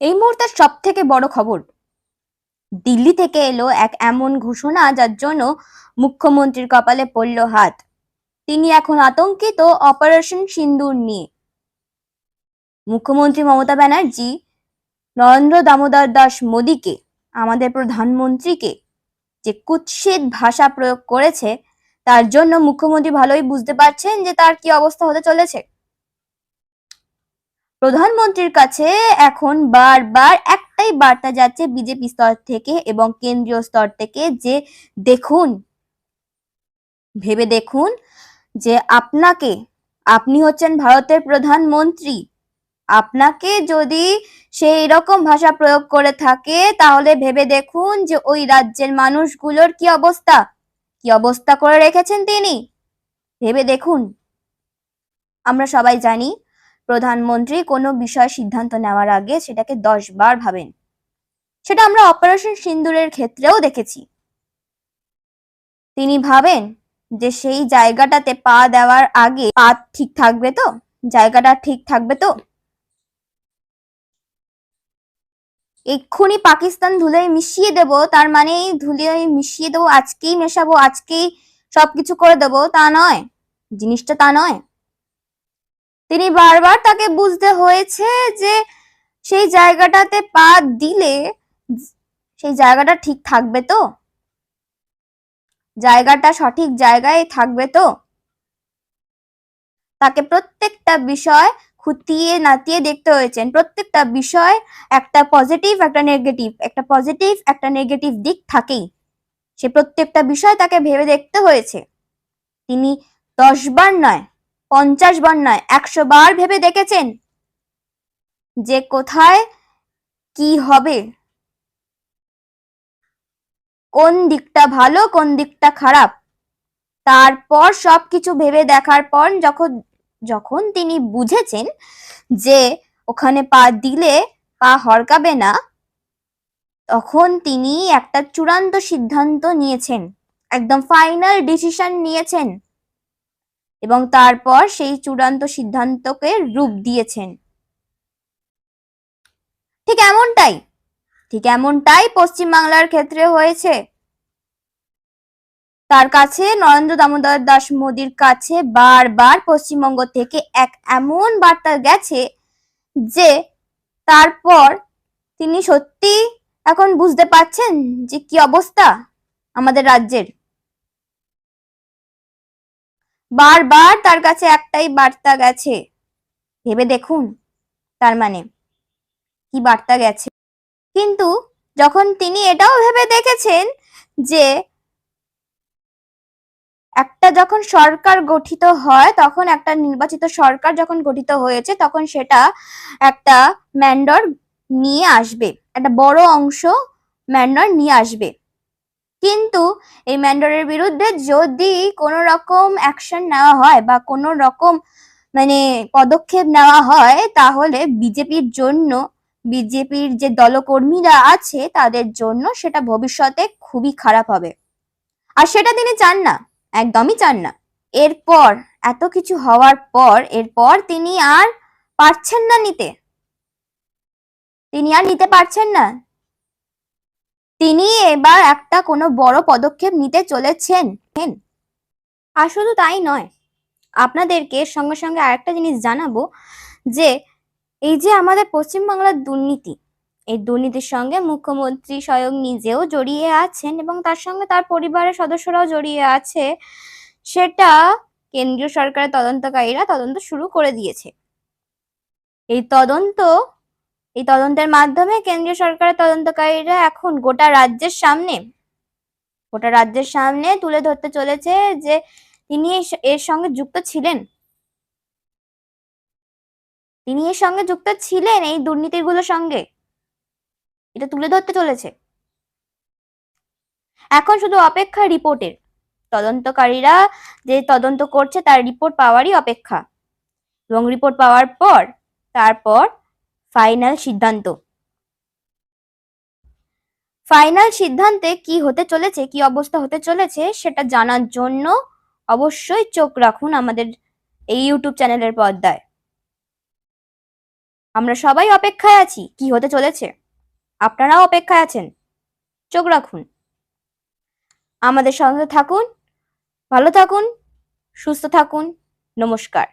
এই মুহূর্তের সব থেকে বড় খবর। দিল্লি থেকে এলো এক এমন ঘোষণা যার জন্য মুখ্যমন্ত্রীর কপালে পড়ল হাত। তিনি এখন আতঙ্কিত অপারেশন সিন্দুর নিয়ে। মুখ্যমন্ত্রী মমতা ব্যানার্জি, নরেন্দ্র দামোদর দাস মোদীকে, আমাদের প্রধানমন্ত্রীকে যে কুৎসিত ভাষা প্রয়োগ করেছে, তার জন্য মুখ্যমন্ত্রী ভালোই বুঝতে পারছেন যে তার কি অবস্থা হতে চলেছে। প্রধানমন্ত্রীর কাছে এখন বারবার একটাই বার্তা যাচ্ছে বিজেপি স্তর থেকে এবং কেন্দ্রীয় স্তর থেকে যে দেখুন, ভেবে দেখুন যে আপনাকে, আপনি হচ্ছেন ভারতের প্রধানমন্ত্রী, আপনাকে যদি সেই রকম ভাষা প্রয়োগ করে থাকে, তাহলে ভেবে দেখুন যে ওই রাজ্যের মানুষগুলোর কি অবস্থা কি অবস্থা করে রেখেছেন তিনি। ভেবে দেখুন। আমরা সবাই জানি প্রধানমন্ত্রী কোনো বিষয় সিদ্ধান্ত নেওয়ার আগে সেটাকে দশ বার ভাবেন। সেটা আমরা অপারেশন সিন্দুরের ক্ষেত্রেও দেখেছি। তিনি ভাবেন যে সেই জায়গাটাতে পা দেওয়ার আগে পা ঠিক থাকবে তো? জায়গাটা ঠিক থাকবে তো? এক্ষুনি পাকিস্তান ধুলে মিশিয়ে দেব, তার মানে এই ধুলে মিশিয়ে দেবো, আজকেই মেশাবো, আজকেই সবকিছু করে দেব, তা নয়। জিনিসটা তা নয়। তিনি বারবার তাকে বুঝতে হয়েছে যে সেই জায়গাটাতে পা দিলে সেই জায়গাটা ঠিক থাকবে তো? জায়গাটা সঠিক জায়গায় থাকবে তো? তাকে প্রত্যেকটা বিষয় খুঁটিয়ে নাতিয়ে দেখতে হয়েছেন। প্রত্যেকটা বিষয় একটা পজিটিভ একটা নেগেটিভ একটা পজিটিভ একটা নেগেটিভ দিক থাকেই। সে প্রত্যেকটা বিষয় তাকে ভেবে দেখতে হয়েছে। তিনি দশবার নয় পঞ্চাশ বার নয় একশো বার ভেবে দেখেছেন? যে কোথায় কি হবে? কোন দিকটা ভালো, কোন দিকটা খারাপ? তারপর সবকিছু ভেবে দেখার পর যখন যখন তিনি বুঝেছেন যে ওখানে পা দিলে পা হরকাবে না, তখন তিনি একটা চূড়ান্ত সিদ্ধান্ত নিয়েছেন। একদম ফাইনাল ডিসিশন নিয়েছেন। এবং তারপর সেই চূড়ান্ত সিদ্ধান্তকে রূপ দিয়েছেন। ঠিক এমনটাই ঠিক এমনটাই পশ্চিমবাংলার ক্ষেত্রে হয়েছে। তার কাছে নরেন্দ্র দামোদর দাস মোদির কাছে বারবার পশ্চিমবঙ্গ থেকে এক এমন বার্তা গেছে যে তারপর তিনি সত্যি এখন বুঝতে পারছেন যে কি অবস্থা আমাদের রাজ্যের। বারবার তার কাছে একটাই বার্তা গেছে। ভেবে দেখুন, তার মানে। কি বার্তা গেছে? কিন্তু যখন তিনি এটাও ভেবে দেখেছেন যে একটা যখন সরকার গঠিত হয়, তখন একটা নির্বাচিত সরকার যখন গঠিত হয়েছে, তখন সেটা একটা ম্যান্ডর নিয়ে আসবে। একটা বড় অংশ ম্যান্ডর নিয়ে আসবে। কিন্তু এই ম্যান্ডরের বিরুদ্ধে যদি কোনো রকম অ্যাকশন নেওয়া হয় বা কোনো রকম মানে পদক্ষেপ নেওয়া হয়, তাহলে বিজেপির জন্য, বিজেপির যে দলকর্মীরা আছে তাদের জন্য সেটা ভবিষ্যতে খুবই খারাপ হবে। আর সেটা তিনি চান না, একদমই চান না। এরপর, এত কিছু হওয়ার পর, এরপর তিনি আর পারছেন না নিতে। তিনি আর নিতে পারছেন না। তিনি এবার একটা কোনো বড় পদক্ষেপ নিতে চলেছেন। আর শুধু তাই নয়। আপনাদেরকে সঙ্গে সঙ্গে আরেকটা জিনিস জানাব যে, এই যে আমাদের পশ্চিমবাংলার দুর্নীতি, এই দুর্নীতির সঙ্গে মুখ্যমন্ত্রী স্বয়ং নিজেও জড়িয়ে আছেন এবং তার সঙ্গে তার পরিবারের সদস্যরাও জড়িয়ে আছে। সেটা কেন্দ্রীয় সরকারের তদন্তকারীরা তদন্ত শুরু করে দিয়েছে। এই তদন্ত এই তদন্তের মাধ্যমে কেন্দ্রীয় সরকারের তদন্তকারীরা এখন গোটা রাজ্যের সামনে, গোটা রাজ্যের সামনে তুলে ধরতে চলেছে যে তিনি এর সঙ্গে যুক্ত ছিলেন। তিনি এর সঙ্গে যুক্ত ছিলেন এই দুর্নীতিগুলোর সঙ্গে। এটা তুলে ধরতে চলেছে। এখন শুধু অপেক্ষা রিপোর্টের। তদন্তকারীরা যে তদন্ত করছে তার রিপোর্ট পাওয়ারই অপেক্ষা। এবং রিপোর্ট পাওয়ার পর, তারপর ফাইনাল সিদ্ধান্ত। ফাইনাল সিদ্ধান্তে কি হতে চলেছে, কি অবস্থা হতে চলেছে সেটা জানার জন্য অবশ্যই চোখ রাখুন আমাদের এই ইউটিউব চ্যানেলের পর্দায়। আমরা সবাই অপেক্ষায় আছি, কি হতে চলেছে? আপনারাও অপেক্ষায় আছেন, চোখ রাখুন। আমাদের সঙ্গে থাকুন, ভালো থাকুন, সুস্থ থাকুন, নমস্কার।